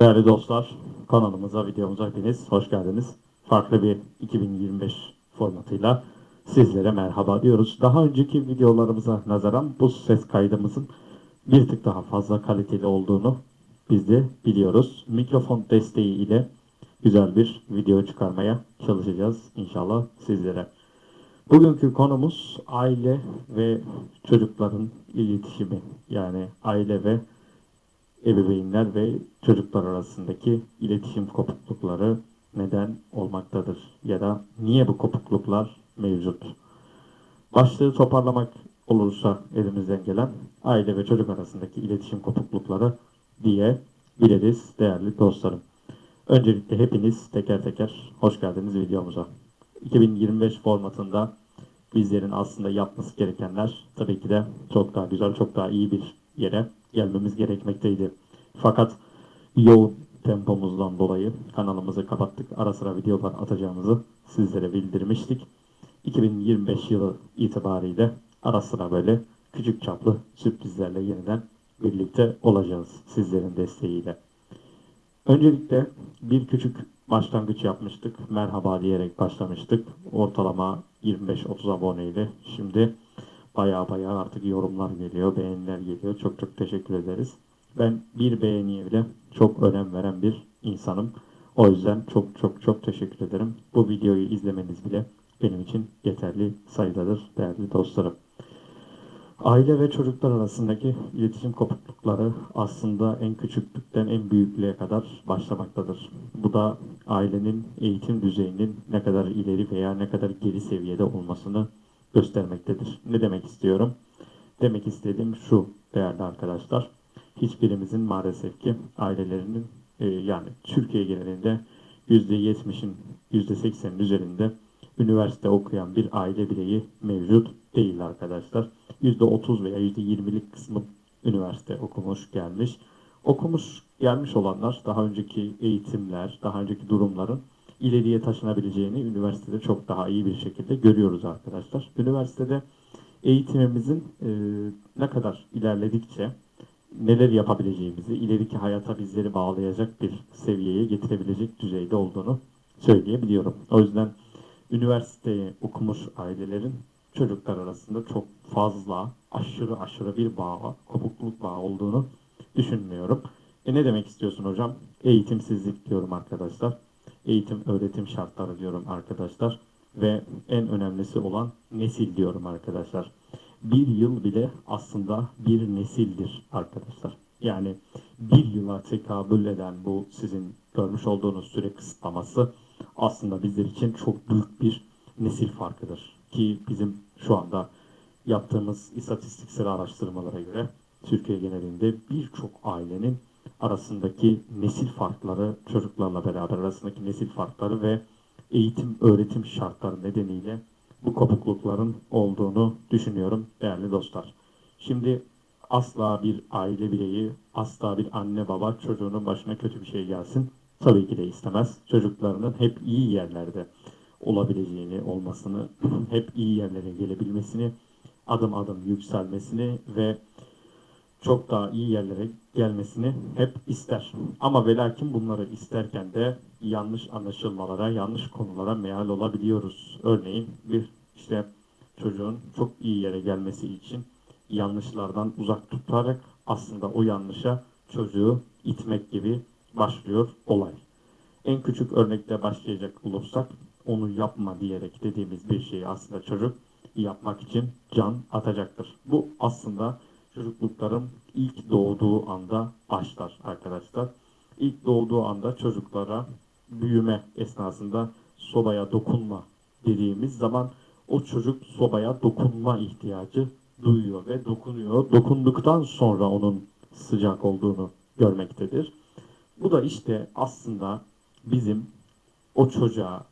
Değerli dostlar, kanalımıza, videomuza hepiniz hoş geldiniz. Farklı bir 2025 formatıyla sizlere merhaba diyoruz. Daha önceki videolarımıza nazaran bu ses kaydımızın bir tık daha fazla kaliteli olduğunu biz de biliyoruz. Mikrofon desteği ile güzel bir video çıkarmaya çalışacağız inşallah sizlere. Bugünkü konumuz aile ve çocukların iletişimi. Yani aile ve ebeveynler ve çocuklar arasındaki iletişim kopuklukları neden olmaktadır ya da niye bu kopukluklar mevcut? Başlığı toparlamak olursa elimizden gelen aile ve çocuk arasındaki iletişim kopuklukları diye biliriz değerli dostlarım. Öncelikle hepiniz teker teker hoş geldiniz videomuza. 2025 formatında bizlerin aslında yapması gerekenler tabii ki de çok daha güzel, çok daha iyi bir yere gelmemiz gerekmekteydi. Fakat yoğun tempomuzdan dolayı kanalımızı kapattık. Ara sıra videolar atacağımızı sizlere bildirmiştik. 2025 yılı itibariyle ara sıra böyle küçük çaplı sürprizlerle yeniden birlikte olacağız sizlerin desteğiyle. Öncelikle bir küçük başlangıç yapmıştık. Merhaba diyerek başlamıştık. Ortalama 25-30 aboneyle. Şimdi baya baya artık yorumlar geliyor, beğeniler geliyor. Çok çok teşekkür ederiz. Ben bir beğeniye bile çok önem veren bir insanım. O yüzden çok çok çok teşekkür ederim. Bu videoyu izlemeniz bile benim için yeterli sayıdadır değerli dostlarım. Aile ve çocuklar arasındaki iletişim kopuklukları aslında en küçüklükten en büyüklüğe kadar başlamaktadır. Bu da ailenin eğitim düzeyinin ne kadar ileri veya ne kadar geri seviyede olmasını göstermektedir. Ne demek istiyorum? Demek istediğim şu değerli arkadaşlar. Hiçbirimizin maalesef ki ailelerinin e, yani Türkiye genelinde %70'in %80'in üzerinde üniversite okuyan bir aile bireyi mevcut değil arkadaşlar. %30 veya %20'lik kısmı üniversite okumuş gelmiş. Okumuş gelmiş olanlar daha önceki eğitimler, daha önceki durumların ileriye taşınabileceğini üniversitede çok daha iyi bir şekilde görüyoruz arkadaşlar. Üniversitede eğitimimizin e, ne kadar ilerledikçe neler yapabileceğimizi, ileriki hayata bizleri bağlayacak bir seviyeye getirebilecek düzeyde olduğunu söyleyebiliyorum. O yüzden üniversiteye okumuş ailelerin çocuklar arasında çok fazla, aşırı aşırı bir bağ, kopukluk bağı olduğunu düşünmüyorum. E ne demek istiyorsun hocam? Eğitimsizlik diyorum arkadaşlar. Eğitim, öğretim şartları diyorum arkadaşlar. Ve en önemlisi olan nesil diyorum arkadaşlar. Bir yıl bile aslında bir nesildir arkadaşlar. Yani bir yıla tekabül eden bu sizin görmüş olduğunuz süre kısıtlaması aslında bizler için çok büyük bir nesil farkıdır. Ki bizim şu anda yaptığımız istatistiksel araştırmalara göre Türkiye genelinde birçok ailenin arasındaki nesil farkları, çocuklarla beraber arasındaki nesil farkları ve eğitim öğretim şartları nedeniyle bu kopuklukların olduğunu düşünüyorum değerli dostlar. Şimdi asla bir aile bireyi, asla bir anne baba çocuğunun başına kötü bir şey gelsin tabii ki de istemez. Çocuklarının hep iyi yerlerde olabileceğini, olmasını, hep iyi yerlere gelebilmesini, adım adım yükselmesini ve çok daha iyi yerlere gelmesini hep ister. Ama ve lakin bunları isterken de yanlış anlaşılmalara, yanlış konulara meal olabiliyoruz. Örneğin bir işte çocuğun çok iyi yere gelmesi için yanlışlardan uzak tutarak aslında o yanlışa çocuğu itmek gibi başlıyor olay. En küçük örnekte başlayacak olursak onu yapma diyerek dediğimiz bir şeyi aslında çocuk yapmak için can atacaktır. Bu aslında çocuklukların ilk doğduğu anda başlar arkadaşlar. İlk doğduğu anda çocuklara büyüme esnasında sobaya dokunma dediğimiz zaman o çocuk sobaya dokunma ihtiyacı duyuyor ve dokunuyor. Dokunduktan sonra onun sıcak olduğunu görmektedir. Bu da işte aslında bizim o çocuğa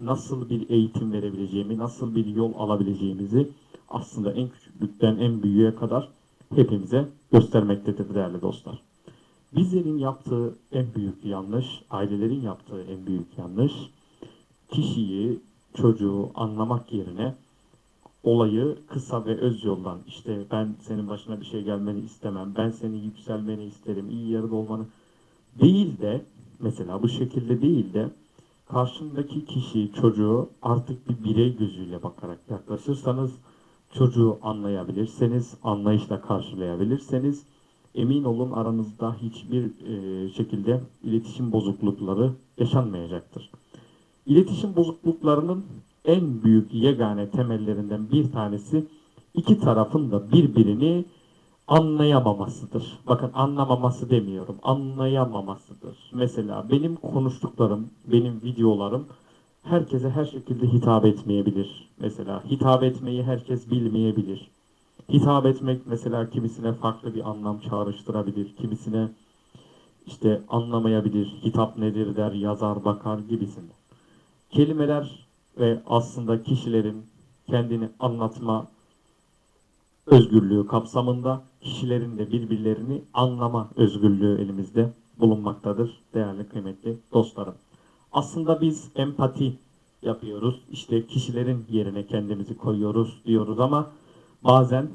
nasıl bir eğitim verebileceğimi, nasıl bir yol alabileceğimizi aslında en küçüklükten en büyüğe kadar hepimize göstermektedir değerli dostlar. Bizlerin yaptığı en büyük yanlış, ailelerin yaptığı en büyük yanlış, kişiyi, çocuğu anlamak yerine olayı kısa ve öz yoldan işte ben senin başına bir şey gelmeni istemem, ben senin yükselmeni isterim, iyi yerde olmanı Değil de mesela bu şekilde değil de karşındaki kişi çocuğu artık bir birey gözüyle bakarak yaklaşırsanız çocuğu anlayabilirseniz, anlayışla karşılayabilirseniz emin olun aranızda hiçbir e, şekilde iletişim bozuklukları yaşanmayacaktır. İletişim bozukluklarının en büyük yegane temellerinden bir tanesi iki tarafın da birbirini anlayamamasıdır. Bakın anlamaması demiyorum, anlayamamasıdır. Mesela benim konuştuklarım, benim videolarım herkese her şekilde hitap etmeyebilir. Mesela hitap etmeyi herkes bilmeyebilir. Hitap etmek mesela kimisine farklı bir anlam çağrıştırabilir, kimisine işte anlamayabilir, hitap nedir der, yazar bakar gibisinden. Kelimeler ve aslında kişilerin kendini anlatma özgürlüğü kapsamında kişilerin de birbirlerini anlama özgürlüğü elimizde bulunmaktadır değerli kıymetli dostlarım. Aslında biz empati yapıyoruz. İşte kişilerin yerine kendimizi koyuyoruz diyoruz ama bazen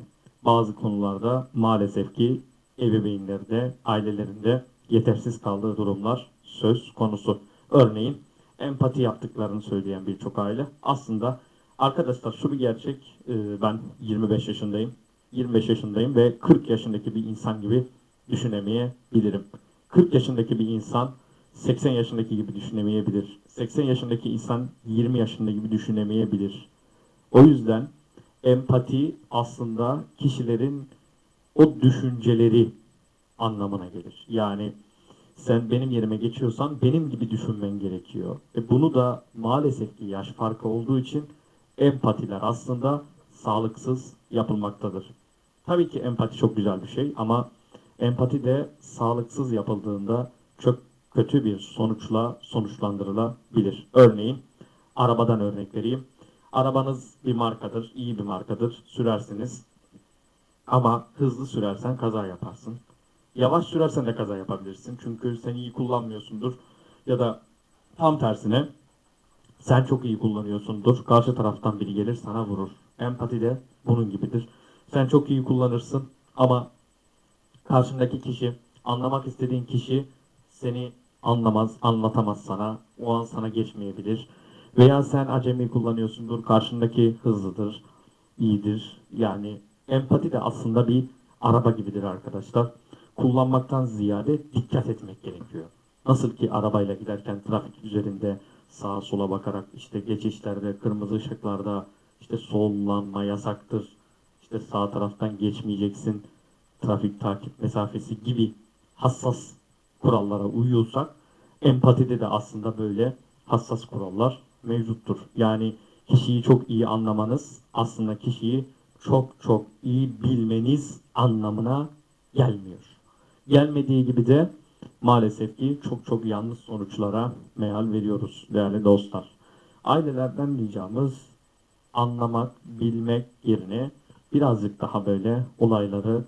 bazı konularda maalesef ki ebeveynlerde, ailelerinde yetersiz kaldığı durumlar söz konusu. Örneğin empati yaptıklarını söyleyen birçok aile aslında arkadaşlar şu bir gerçek e, ben 25 yaşındayım 25 yaşındayım ve 40 yaşındaki bir insan gibi düşünemeyebilirim. 40 yaşındaki bir insan 80 yaşındaki gibi düşünemeyebilir. 80 yaşındaki insan 20 yaşında gibi düşünemeyebilir. O yüzden empati aslında kişilerin o düşünceleri anlamına gelir. Yani sen benim yerime geçiyorsan benim gibi düşünmen gerekiyor. E bunu da maalesef ki yaş farkı olduğu için empatiler aslında sağlıksız yapılmaktadır. Tabii ki empati çok güzel bir şey ama empati de sağlıksız yapıldığında çok kötü bir sonuçla sonuçlandırılabilir. Örneğin arabadan örnek vereyim. Arabanız bir markadır, iyi bir markadır, sürersiniz. Ama hızlı sürersen kaza yaparsın. Yavaş sürersen de kaza yapabilirsin. Çünkü sen iyi kullanmıyorsundur. Ya da tam tersine sen çok iyi kullanıyorsundur. Karşı taraftan biri gelir sana vurur. Empati de bunun gibidir. Sen çok iyi kullanırsın ama karşındaki kişi, anlamak istediğin kişi seni anlamaz, anlatamaz sana. O an sana geçmeyebilir. Veya sen acemi kullanıyorsundur, karşındaki hızlıdır, iyidir. Yani empati de aslında bir araba gibidir arkadaşlar. Kullanmaktan ziyade dikkat etmek gerekiyor. Nasıl ki arabayla giderken trafik üzerinde sağa sola bakarak işte geçişlerde, kırmızı ışıklarda işte sollanma yasaktır. İşte sağ taraftan geçmeyeceksin. Trafik takip mesafesi gibi hassas kurallara uyuyorsak empatide de aslında böyle hassas kurallar mevcuttur. Yani kişiyi çok iyi anlamanız aslında kişiyi çok çok iyi bilmeniz anlamına gelmiyor. Gelmediği gibi de maalesef ki çok çok yanlış sonuçlara meyal veriyoruz değerli dostlar. Ailelerden ricamız anlamak, bilmek yerine birazcık daha böyle olayları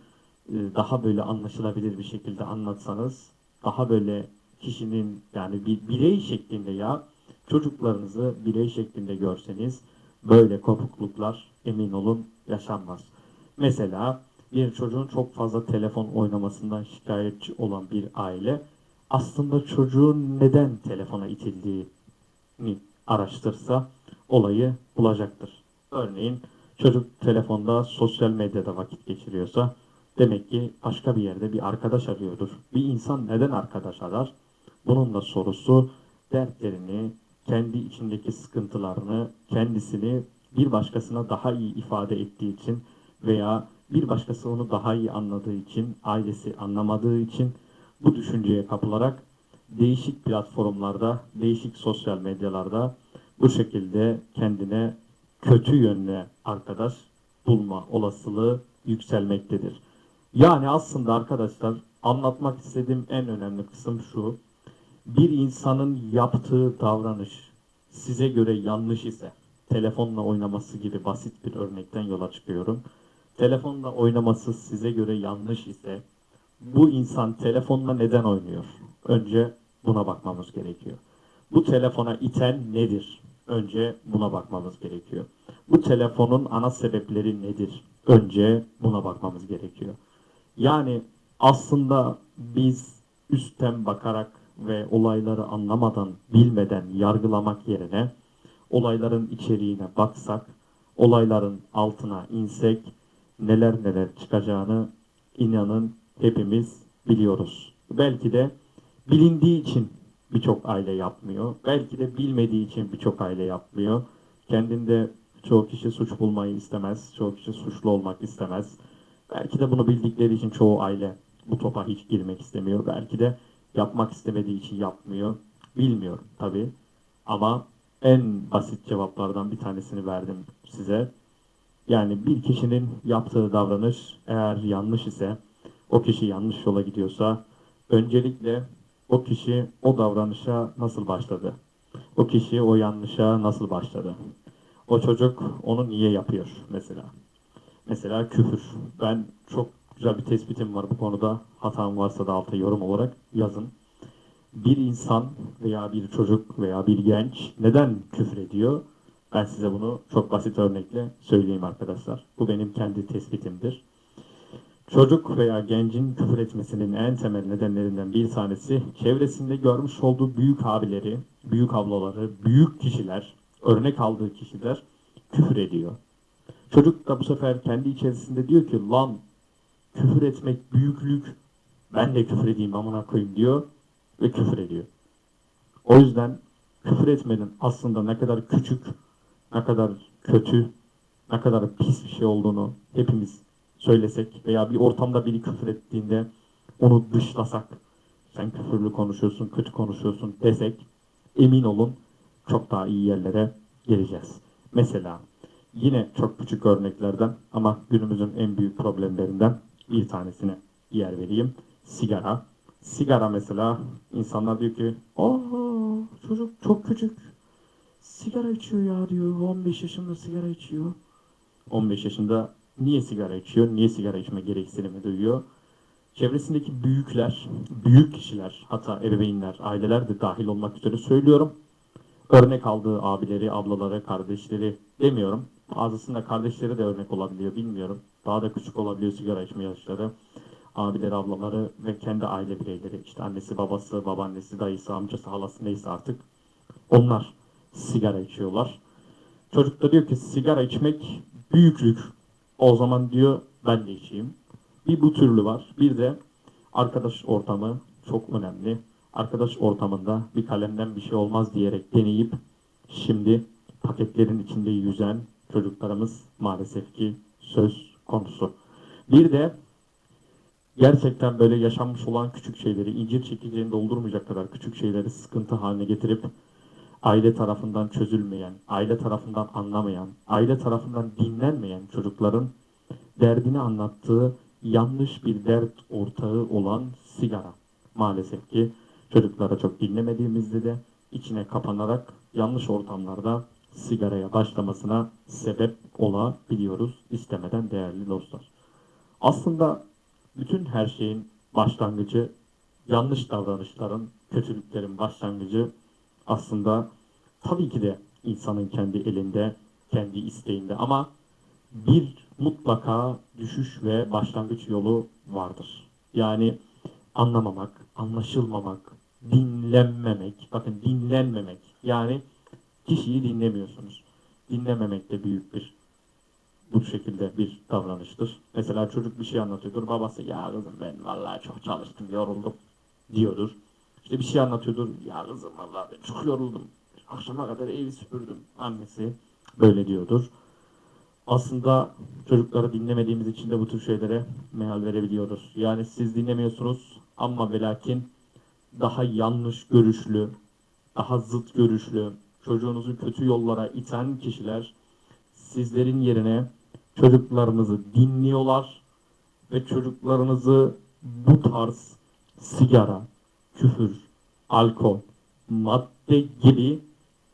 e, daha böyle anlaşılabilir bir şekilde anlatsanız, daha böyle kişinin yani bir birey şeklinde ya çocuklarınızı birey şeklinde görseniz böyle kopukluklar emin olun yaşanmaz. Mesela bir çocuğun çok fazla telefon oynamasından şikayetçi olan bir aile aslında çocuğun neden telefona itildiğini araştırsa olayı bulacaktır. Örneğin çocuk telefonda sosyal medyada vakit geçiriyorsa demek ki başka bir yerde bir arkadaş arıyordur. Bir insan neden arkadaş arar? Bunun da sorusu dertlerini, kendi içindeki sıkıntılarını, kendisini bir başkasına daha iyi ifade ettiği için veya bir başkası onu daha iyi anladığı için, ailesi anlamadığı için bu düşünceye kapılarak değişik platformlarda, değişik sosyal medyalarda bu şekilde kendine kötü yönlü arkadaş bulma olasılığı yükselmektedir. Yani aslında arkadaşlar anlatmak istediğim en önemli kısım şu. Bir insanın yaptığı davranış size göre yanlış ise telefonla oynaması gibi basit bir örnekten yola çıkıyorum. Telefonla oynaması size göre yanlış ise bu insan telefonla neden oynuyor? Önce buna bakmamız gerekiyor. Bu telefona iten nedir? Önce buna bakmamız gerekiyor. Bu telefonun ana sebepleri nedir? Önce buna bakmamız gerekiyor. Yani aslında biz üstten bakarak ve olayları anlamadan, bilmeden yargılamak yerine olayların içeriğine baksak, olayların altına insek neler neler çıkacağını inanın hepimiz biliyoruz. Belki de bilindiği için birçok aile yapmıyor. Belki de bilmediği için birçok aile yapmıyor. Kendinde çoğu kişi suç bulmayı istemez. Çoğu kişi suçlu olmak istemez. Belki de bunu bildikleri için çoğu aile bu topa hiç girmek istemiyor. Belki de yapmak istemediği için yapmıyor. Bilmiyorum tabii. Ama en basit cevaplardan bir tanesini verdim size. Yani bir kişinin yaptığı davranış eğer yanlış ise, o kişi yanlış yola gidiyorsa, öncelikle o kişi o davranışa nasıl başladı? O kişi o yanlışa nasıl başladı? O çocuk onu niye yapıyor mesela? Mesela küfür. Ben çok güzel bir tespitim var bu konuda. Hatam varsa da alta yorum olarak yazın. Bir insan veya bir çocuk veya bir genç neden küfür ediyor? Ben size bunu çok basit örnekle söyleyeyim arkadaşlar. Bu benim kendi tespitimdir. Çocuk veya gencin küfür etmesinin en temel nedenlerinden bir tanesi çevresinde görmüş olduğu büyük abileri, büyük ablaları, büyük kişiler, örnek aldığı kişiler küfür ediyor. Çocuk da bu sefer kendi içerisinde diyor ki lan küfür etmek büyüklük ben de küfür edeyim amına koyayım diyor ve küfür ediyor. O yüzden küfür etmenin aslında ne kadar küçük, ne kadar kötü, ne kadar pis bir şey olduğunu hepimiz söylesek veya bir ortamda biri küfür ettiğinde onu dışlasak, sen küfürlü konuşuyorsun, kötü konuşuyorsun desek emin olun çok daha iyi yerlere geleceğiz. Mesela yine çok küçük örneklerden ama günümüzün en büyük problemlerinden bir tanesine yer vereyim. Sigara. Sigara mesela insanlar diyor ki aa çocuk çok küçük sigara içiyor ya diyor 15 yaşında sigara içiyor. 15 yaşında niye sigara içiyor? Niye sigara içme gereksinimi duyuyor? Çevresindeki büyükler, büyük kişiler, hatta ebeveynler, aileler de dahil olmak üzere söylüyorum. Örnek aldığı abileri, ablaları, kardeşleri demiyorum. Bazısında kardeşleri de örnek olabiliyor bilmiyorum. Daha da küçük olabiliyor sigara içme yaşları. Abileri, ablaları ve kendi aile bireyleri. işte annesi, babası, babaannesi, dayısı, amcası, halası neyse artık. Onlar sigara içiyorlar. Çocuk da diyor ki sigara içmek büyüklük. O zaman diyor ben de içeyim. Bir bu türlü var. Bir de arkadaş ortamı çok önemli. Arkadaş ortamında bir kalemden bir şey olmaz diyerek deneyip şimdi paketlerin içinde yüzen çocuklarımız maalesef ki söz konusu. Bir de gerçekten böyle yaşanmış olan küçük şeyleri, incir çekirdeğini doldurmayacak kadar küçük şeyleri sıkıntı haline getirip aile tarafından çözülmeyen, aile tarafından anlamayan, aile tarafından dinlenmeyen çocukların derdini anlattığı yanlış bir dert ortağı olan sigara. Maalesef ki çocuklara çok dinlemediğimizde de içine kapanarak yanlış ortamlarda sigaraya başlamasına sebep olabiliyoruz istemeden değerli dostlar. Aslında bütün her şeyin başlangıcı yanlış davranışların, kötülüklerin başlangıcı aslında tabii ki de insanın kendi elinde, kendi isteğinde ama bir mutlaka düşüş ve başlangıç yolu vardır. Yani anlamamak, anlaşılmamak, dinlenmemek, bakın dinlenmemek yani kişiyi dinlemiyorsunuz. Dinlememek de büyük bir bu şekilde bir davranıştır. Mesela çocuk bir şey anlatıyordur. Babası ya kızım ben vallahi çok çalıştım, yoruldum diyordur. İşte bir şey anlatıyordur. Ya kızım vallahi ben çok yoruldum. Akşama kadar evi süpürdüm. Annesi böyle diyordur. Aslında çocukları dinlemediğimiz için de bu tür şeylere meal verebiliyoruz. Yani siz dinlemiyorsunuz ama ve lakin daha yanlış görüşlü, daha zıt görüşlü, çocuğunuzu kötü yollara iten kişiler sizlerin yerine çocuklarınızı dinliyorlar ve çocuklarınızı bu tarz sigara, küfür, alkol, madde gibi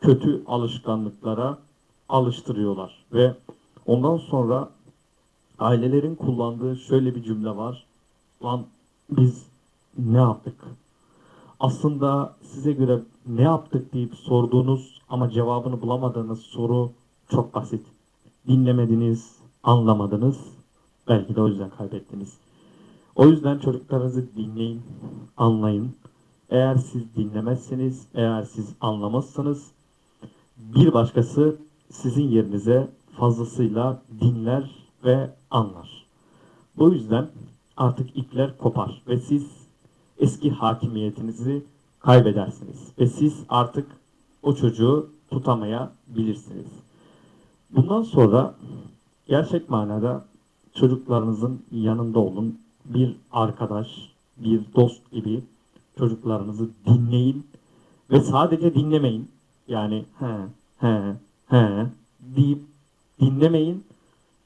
kötü alışkanlıklara alıştırıyorlar ve ondan sonra ailelerin kullandığı şöyle bir cümle var. Lan biz ne yaptık? Aslında size göre ne yaptık deyip sorduğunuz ama cevabını bulamadığınız soru çok basit. Dinlemediniz, anlamadınız. Belki de o yüzden kaybettiniz. O yüzden çocuklarınızı dinleyin, anlayın. Eğer siz dinlemezseniz, eğer siz anlamazsanız bir başkası sizin yerinize fazlasıyla dinler ve anlar. Bu yüzden artık ipler kopar ve siz eski hakimiyetinizi kaybedersiniz ve siz artık o çocuğu tutamayabilirsiniz. Bundan sonra gerçek manada çocuklarınızın yanında olun. Bir arkadaş, bir dost gibi çocuklarınızı dinleyin ve sadece dinlemeyin. Yani he, he, he deyip dinlemeyin.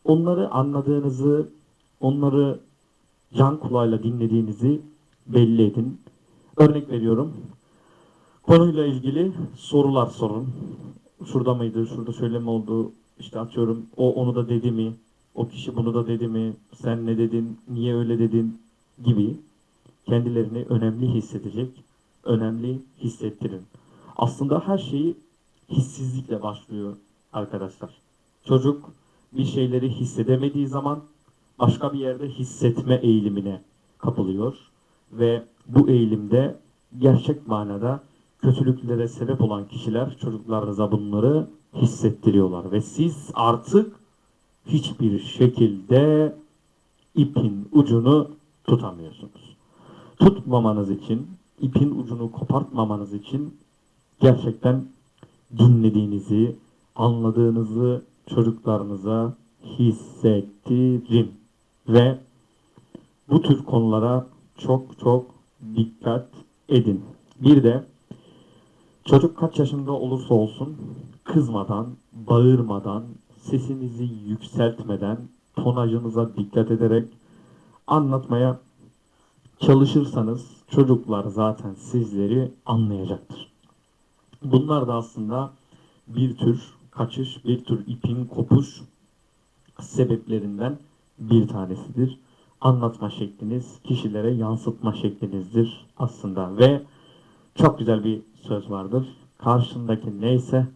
Onları anladığınızı, onları can kulağıyla dinlediğinizi belli edin. Örnek veriyorum. Konuyla ilgili sorular sorun. Şurada mıydı, şurada şöyle mi oldu, işte atıyorum o onu da dedi mi, o kişi bunu da dedi mi, sen ne dedin, niye öyle dedin gibi kendilerini önemli hissedecek, önemli hissettirin. Aslında her şeyi hissizlikle başlıyor arkadaşlar. Çocuk bir şeyleri hissedemediği zaman başka bir yerde hissetme eğilimine kapılıyor ve bu eğilimde gerçek manada kötülüklere sebep olan kişiler çocuklarınıza bunları hissettiriyorlar ve siz artık hiçbir şekilde ipin ucunu tutamıyorsunuz. Tutmamanız için, ipin ucunu kopartmamanız için gerçekten dinlediğinizi, anladığınızı çocuklarınıza hissettirin. Ve bu tür konulara çok çok dikkat edin. Bir de çocuk kaç yaşında olursa olsun kızmadan, bağırmadan, sesinizi yükseltmeden, tonajınıza dikkat ederek anlatmaya çalışırsanız çocuklar zaten sizleri anlayacaktır. Bunlar da aslında bir tür kaçış, bir tür ipin kopuş sebeplerinden bir tanesidir. Anlatma şekliniz, kişilere yansıtma şeklinizdir aslında ve çok güzel bir söz vardır. Karşındaki neyse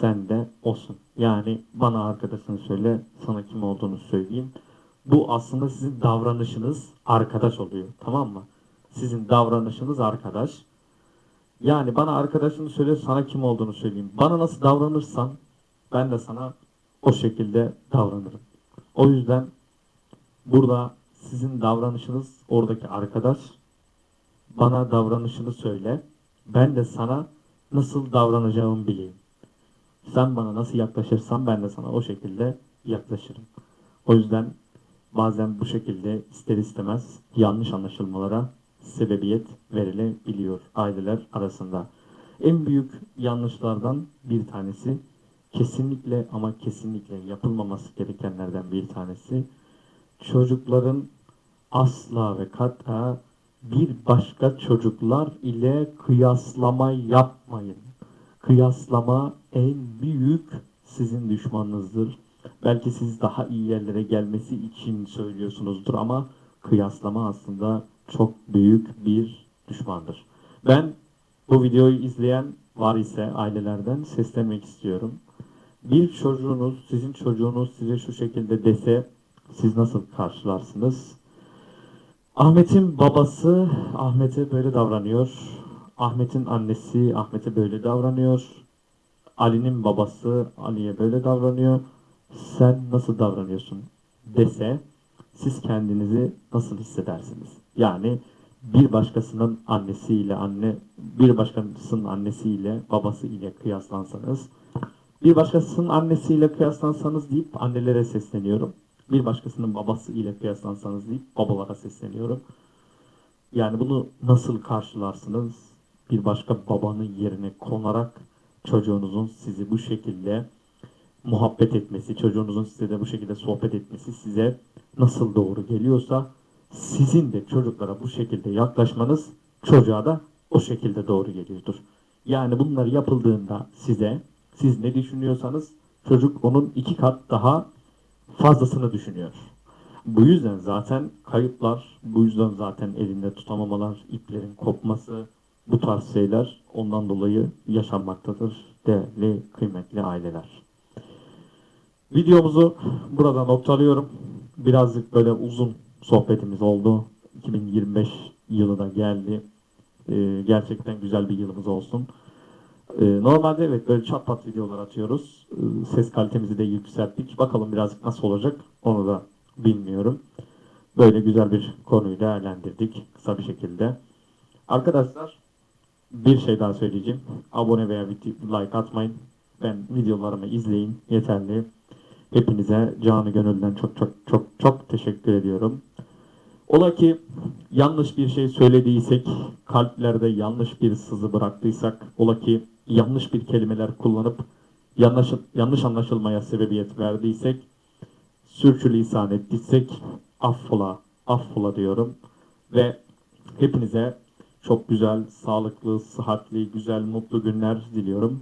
sen de olsun. Yani bana arkadaşını söyle, sana kim olduğunu söyleyeyim. Bu aslında sizin davranışınız arkadaş oluyor. Tamam mı? Sizin davranışınız arkadaş. Yani bana arkadaşını söyle, sana kim olduğunu söyleyeyim. Bana nasıl davranırsan ben de sana o şekilde davranırım. O yüzden burada sizin davranışınız oradaki arkadaş. Bana davranışını söyle. Ben de sana nasıl davranacağımı bileyim. Sen bana nasıl yaklaşırsan ben de sana o şekilde yaklaşırım. O yüzden bazen bu şekilde ister istemez yanlış anlaşılmalara sebebiyet verilebiliyor aileler arasında. En büyük yanlışlardan bir tanesi kesinlikle ama kesinlikle yapılmaması gerekenlerden bir tanesi çocukların asla ve kata bir başka çocuklar ile kıyaslama yapmayın. Kıyaslama en büyük sizin düşmanınızdır. Belki siz daha iyi yerlere gelmesi için söylüyorsunuzdur ama kıyaslama aslında çok büyük bir düşmandır. Ben bu videoyu izleyen var ise ailelerden seslenmek istiyorum. Bir çocuğunuz, sizin çocuğunuz size şu şekilde dese siz nasıl karşılarsınız? Ahmet'in babası Ahmet'e böyle davranıyor. Ahmet'in annesi Ahmet'e böyle davranıyor. Ali'nin babası Ali'ye böyle davranıyor. Sen nasıl davranıyorsun dese siz kendinizi nasıl hissedersiniz? Yani bir başkasının annesiyle anne bir başkasının annesiyle babası ile kıyaslansanız bir başkasının annesiyle kıyaslansanız deyip annelere sesleniyorum. Bir başkasının babası ile kıyaslansanız deyip babalara sesleniyorum. Yani bunu nasıl karşılarsınız? Bir başka babanın yerine konarak çocuğunuzun sizi bu şekilde muhabbet etmesi, çocuğunuzun size de bu şekilde sohbet etmesi size nasıl doğru geliyorsa sizin de çocuklara bu şekilde yaklaşmanız çocuğa da o şekilde doğru geliyordur. Yani bunlar yapıldığında size siz ne düşünüyorsanız çocuk onun iki kat daha fazlasını düşünüyor. Bu yüzden zaten kayıplar, bu yüzden zaten elinde tutamamalar, iplerin kopması, bu tarz şeyler ondan dolayı yaşanmaktadır değerli, kıymetli aileler. Videomuzu burada noktalıyorum. Birazcık böyle uzun sohbetimiz oldu. 2025 yılı da geldi. Ee, gerçekten güzel bir yılımız olsun. Ee, normalde evet böyle çat pat videolar atıyoruz. Ee, ses kalitemizi de yükselttik. Bakalım birazcık nasıl olacak onu da bilmiyorum. Böyle güzel bir konuyu değerlendirdik kısa bir şekilde. Arkadaşlar bir şey daha söyleyeceğim. Abone veya like atmayın. Ben videolarımı izleyin yeterli. Hepinize canı gönülden çok çok çok çok teşekkür ediyorum. Ola ki yanlış bir şey söylediysek, kalplerde yanlış bir sızı bıraktıysak, ola ki yanlış bir kelimeler kullanıp yanlış, yanlış anlaşılmaya sebebiyet verdiysek, sürçülisan ettiysek affola, affola diyorum. Ve hepinize çok güzel, sağlıklı, sıhhatli, güzel, mutlu günler diliyorum.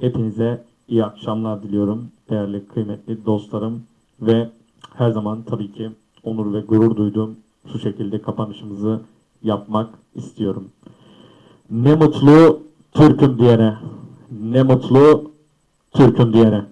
Hepinize iyi akşamlar diliyorum değerli kıymetli dostlarım ve her zaman tabii ki onur ve gurur duyduğum şu şekilde kapanışımızı yapmak istiyorum. Ne mutlu Türk'üm diyene, ne mutlu Türk'üm diyene.